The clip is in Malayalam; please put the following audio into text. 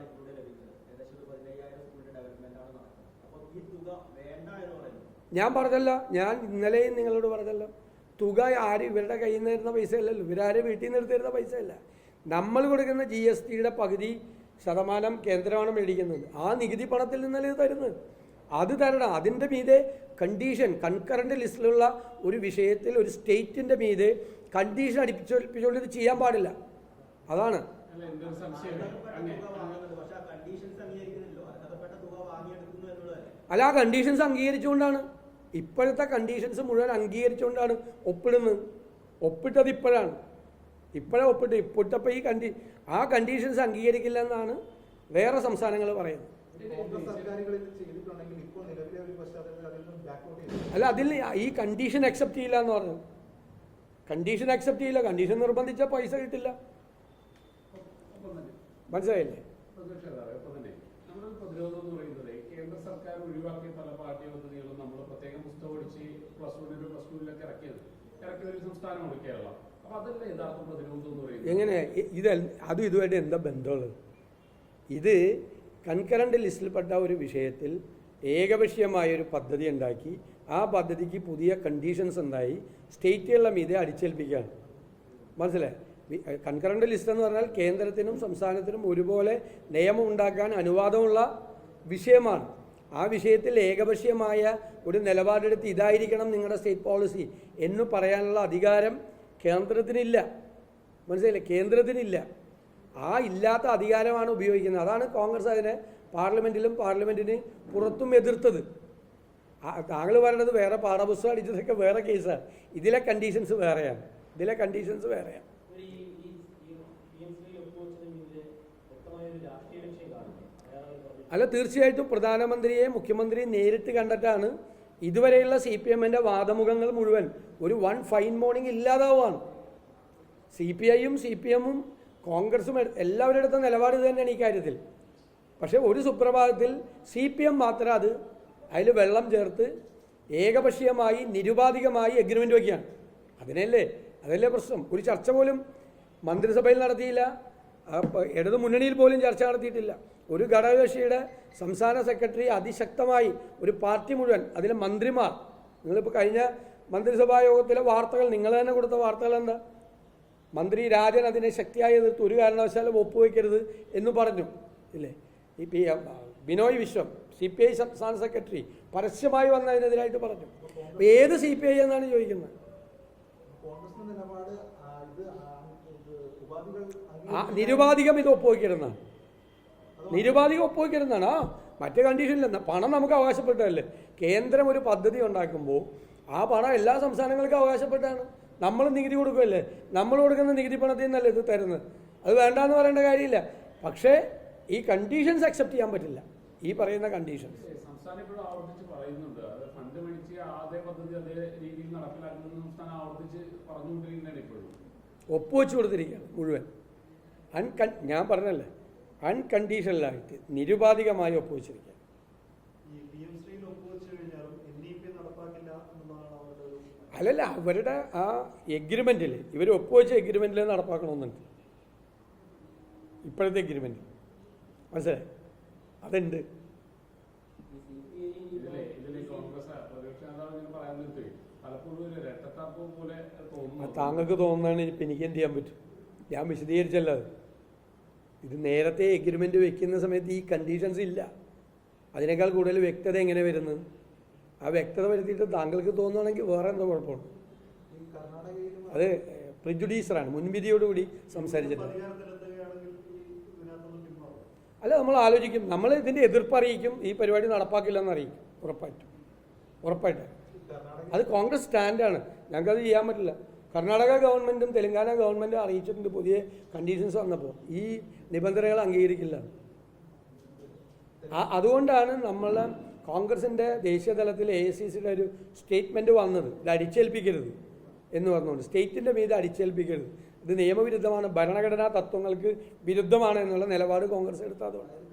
തുകയാണ് ഇതിലൂടെ ലഭിക്കുന്നത്. ഏകദേശം ഒരു പതിനയ്യായിരം സ്കൂളിന്റെ ഡെവലപ്മെന്റ് ആണ് നടക്കുന്നത്. അപ്പോൾ ഈ തുക വേണ്ട എന്ന് പറയുന്നത് ഞാൻ പറഞ്ഞല്ലോ ഞാൻ ഇന്നലെയും നിങ്ങളോട് പറഞ്ഞല്ലോ തുക ആര് ഇവരുടെ കയ്യിൽ നിന്ന് തരുന്ന പൈസ അല്ലല്ലോ. ഇവരാരും വീട്ടിൽ നിന്ന് എടുത്ത് തരുന്ന പൈസ അല്ല. നമ്മൾ കൊടുക്കുന്ന ജി എസ് ടിയുടെ പകുതി ശതമാനം കേന്ദ്രമാണ് മേടിക്കുന്നത്. ആ നികുതി പണത്തിൽ നിന്നല്ലേ തരുന്നത്? അത് തരണം. അതിന്റെ മീതെ കണ്ടീഷൻ കൺകറന്റ് ലിസ്റ്റിലുള്ള ഒരു വിഷയത്തിൽ ഒരു സ്റ്റേറ്റിന്റെ മീതെ കണ്ടീഷൻ അടിപ്പിച്ചുകൊണ്ട് ഇത് ചെയ്യാൻ പാടില്ല. അതാണ്. അല്ല ആ കണ്ടീഷൻസ് അംഗീകരിച്ചുകൊണ്ടാണ്. ഇപ്പോഴത്തെ കണ്ടീഷൻസ് മുഴുവൻ അംഗീകരിച്ചുകൊണ്ടാണ് ഒപ്പിടുന്നത്. ഒപ്പിട്ടത് ഇപ്പോഴാണ്. ഇപ്പോഴാണ് ഒപ്പിട്ട്. ഇപ്പോഴത്തെ ഈ കണ്ടി ആ കണ്ടീഷൻസ് അംഗീകരിക്കില്ല എന്നാണ് വേറെ സംസ്ഥാനങ്ങൾ പറയുന്നത്. അല്ല അതിൽ ഈ കണ്ടീഷൻ അക്സെപ്റ്റ് ചെയ്യില്ല എന്ന് പറഞ്ഞു. കണ്ടീഷൻ അക്സെപ്റ്റ് ചെയ്യില്ല. കണ്ടീഷൻ നിർബന്ധിച്ചാൽ പൈസ കിട്ടില്ല. മനസ്സിലായില്ലേ? നമ്മുടെ പ്രതിരോധം എന്ന് പറയുന്നത് കേന്ദ്ര സർക്കാർ ഒഴിവാക്കിയ പല പാഠ്യ പദ്ധതികളും നമ്മൾ പ്രത്യേകം പുസ്തകം പഠിച്ച് പ്ലസ് വണ്ണിലും പ്ലസ് ടുവിലൊക്കെ ഇറക്കിയത്. ഇറക്കിയ ഒരു സംസ്ഥാനമാണ് കേരളം. അപ്പൊ അതല്ലേ യഥാർത്ഥ പ്രതിരോധം എന്ന് പറയുന്നത്? എങ്ങനെ? ഇത് അതും ഇതുമായിട്ട് എന്താ ബന്ധമുള്ളത്? ഇത് കൺകറന്റ് ലിസ്റ്റിൽപ്പെട്ട ഒരു വിഷയത്തിൽ ഏകപക്ഷീയമായ ഒരു പദ്ധതി ഉണ്ടാക്കി. ആ പദ്ധതിക്ക് പുതിയ കണ്ടീഷൻസ് ഉണ്ടായി. സ്റ്റേറ്റുകളുടെ മീതെ അടിച്ചേൽപ്പിക്കുകയാണ്. മനസ്സിലായി? കൺകറന്റ് ലിസ്റ്റ് എന്ന് പറഞ്ഞാൽ കേന്ദ്രത്തിനും സംസ്ഥാനത്തിനും ഒരുപോലെ നിയമം ഉണ്ടാക്കാൻ അനുവാദമുള്ള വിഷയമാണ്. ആ വിഷയത്തിൽ ഏകപക്ഷീയമായ ഒരു നിലപാടെടുത്ത് ഇതായിരിക്കണം നിങ്ങളുടെ സ്റ്റേറ്റ് പോളിസി എന്ന് പറയാനുള്ള അധികാരം കേന്ദ്രത്തിനില്ല. മനസ്സിലായില്ലേ? കേന്ദ്രത്തിനില്ല. ആ ഇല്ലാത്ത അധികാരമാണ് ഉപയോഗിക്കുന്നത്. അതാണ് കോൺഗ്രസ് അതിനെ പാർലമെന്റിലും പാർലമെന്റിന് പുറത്തും എതിർത്തത്. താങ്കൾ പറയുന്നത് വേറെ പാഠപുസ്തകം അടിച്ചതൊക്കെ വേറെ കേസാണ്. ഇതിലെ കണ്ടീഷൻസ് വേറെയാണ്. ഇതിലെ കണ്ടീഷൻസ് വേറെയാണ് ഒരു ഈ ഈ പി എം ശ്രീ ഒപ്പുവെച്ചതിന് പിന്നിലെ വ്യക്തമായ ഒരു രാഷ്ട്രീയ ലക്ഷ്യം കാണുന്നു അയാൾ പറഞ്ഞു അല്ല തീർച്ചയായിട്ടും പ്രധാനമന്ത്രിയെ മുഖ്യമന്ത്രിയെ നേരിട്ട് കണ്ടിട്ടാണ് ഇതുവരെയുള്ള സി പി എമ്മിന്റെ വാദമുഖങ്ങൾ മുഴുവൻ ഒരു വൺ ഫൈൻ മോർണിംഗ് ഇല്ലാതാവുകയാണ്. സി പി ഐയും സി പി എമ്മും കോൺഗ്രസും എല്ലാവരുടെ അടുത്ത നിലപാട് തന്നെയാണ് ഈ കാര്യത്തിൽ. പക്ഷേ ഒരു സുപ്രഭാതത്തിൽ സി പി എം മാത്രം അത് അതിൽ വെള്ളം ചേർത്ത് ഏകപക്ഷീയമായി നിരുപാധികമായി എഗ്രിമെന്റ് വയ്ക്കുകയാണ് അതിനല്ലേ? അതല്ലേ പ്രശ്നം? ഒരു ചർച്ച പോലും മന്ത്രിസഭയിൽ നടത്തിയില്ല. ഇടതു മുന്നണിയിൽ പോലും ചർച്ച നടത്തിയിട്ടില്ല. ഒരു ഘടകകക്ഷിയുടെ സംസ്ഥാന സെക്രട്ടറി അതിശക്തമായി ഒരു പാർട്ടി മുഴുവൻ അതിലെ മന്ത്രിമാർ നിങ്ങളിപ്പോൾ കഴിഞ്ഞ മന്ത്രിസഭാ യോഗത്തിലെ വാർത്തകൾ നിങ്ങൾ തന്നെ കൊടുത്ത വാർത്തകൾ എന്താ? മന്ത്രി രാജൻ അതിനെ ശക്തിയായി എതിർത്ത് ഒരു കാരണവശാലും ഒപ്പുവെക്കരുത് എന്ന് പറഞ്ഞു ഇല്ലേ? ഈ P Binoy Viswam C P I സംസ്ഥാന സെക്രട്ടറി പരസ്യമായി വന്നതിനെതിരായിട്ട് പറഞ്ഞു. അപ്പോൾ ഏത് സി പി ഐ എന്നാണ് ചോദിക്കുന്നത്? നിരുപാധികം ഇത് ഒപ്പുവയ്ക്കരുതെന്നാണ് നിരുപാധികം ഒപ്പുവയ്ക്കരുതെന്നാണ് ആ മറ്റേ കണ്ടീഷനിലെന്ന പണം നമുക്ക് അവകാശപ്പെട്ടതല്ലേ? കേന്ദ്രം ഒരു പദ്ധതി ഉണ്ടാക്കുമ്പോൾ ആ പണം എല്ലാ സംസ്ഥാനങ്ങൾക്കും അവകാശപ്പെട്ടാണ് നമ്മൾ നികുതി കൊടുക്കുമല്ലേ നമ്മൾ കൊടുക്കുന്ന നികുതി പണത്തിൽ നിന്നല്ലേ ഇത് തരുന്നത്? അത് വേണ്ടാന്ന് പറയേണ്ട കാര്യമില്ല. പക്ഷേ ഈ കണ്ടീഷൻസ് അക്സെപ്റ്റ് ചെയ്യാൻ പറ്റില്ല. ഈ പറയുന്ന കണ്ടീഷൻസ് ഒപ്പുവെച്ചു കൊടുത്തിരിക്കുകയാണ് മുഴുവൻ. ഞാൻ പറഞ്ഞല്ലേ? അൺകണ്ടീഷണലായിട്ട് നിരുപാധികമായി ഒപ്പുവെച്ചിരിക്കുക ഈ പി എം ശ്രീയിൽ ഒപ്പുവെച്ച് കഴിഞ്ഞാലും എൻ ഇ പി നടപ്പാക്കില്ല എന്നുള്ളതാണ് അവരുടെ അല്ലല്ല അവരുടെ ആ എഗ്രിമെന്റിൽ ഇവർ ഒപ്പുവെച്ച എഗ്രിമെന്റിൽ നടപ്പാക്കണമെന്നുണ്ട്. ഇപ്പോഴത്തെ എഗ്രിമെന്റ് മനസ്സിലായി? അതുണ്ട്. താങ്കൾക്ക് തോന്നുന്നതാണ് ഇപ്പം എനിക്ക് എന്ത് ചെയ്യാൻ പറ്റും? ഞാൻ വിശദീകരിച്ചല്ലോ അത്. ഇത് നേരത്തെ എഗ്രിമെന്റ് വെക്കുന്ന സമയത്ത് ഈ കണ്ടീഷൻസ് ഇല്ല. അതിനേക്കാൾ കൂടുതൽ വ്യക്തത എങ്ങനെ വരുന്നത് ആ വ്യക്തത വരുത്തിയിട്ട് താങ്കൾക്ക് തോന്നുകയാണെങ്കിൽ വേറെ എന്തോ കുഴപ്പമുണ്ട്? അത് പ്രിജുഡീസറാണ് മുൻവിധിയോടുകൂടി ഇതിനകത്തൊന്നും അല്ല നമ്മൾ ആലോചിക്കും. നമ്മൾ ഇതിന്റെ എതിർപ്പ് അറിയിക്കും. ഈ പരിപാടി നടപ്പാക്കില്ലെന്ന് അറിയിക്കും. ഉറപ്പായിട്ടും. ഉറപ്പായിട്ട്. അത് കോൺഗ്രസ് സ്റ്റാൻഡാണ് ഞങ്ങൾക്കത് ചെയ്യാൻ പറ്റില്ല. കർണാടക ഗവൺമെന്റും തെലങ്കാന ഗവൺമെന്റും അറിയിച്ചിട്ടുണ്ട് പുതിയ കണ്ടീഷൻസ് വന്നപ്പോൾ. ഈ നിബന്ധനകൾ അംഗീകരിക്കില്ല. അതുകൊണ്ടാണ് നമ്മളെ കോൺഗ്രസിന്റെ ദേശീയ തലത്തിൽ എ സി സിയുടെ ഒരു സ്റ്റേറ്റ്മെന്റ് വന്നത്. ഇത് അടിച്ചേൽപ്പിക്കരുത് എന്ന് പറഞ്ഞുകൊണ്ട്. സ്റ്റേറ്റിന്റെ മീത് അടിച്ചേൽപ്പിക്കരുത്. ഇത് നിയമവിരുദ്ധമാണ്. ഭരണഘടനാ തത്വങ്ങൾക്ക് വിരുദ്ധമാണ് എന്നുള്ള നിലപാട് കോൺഗ്രസ് എടുത്തതുകൊണ്ട്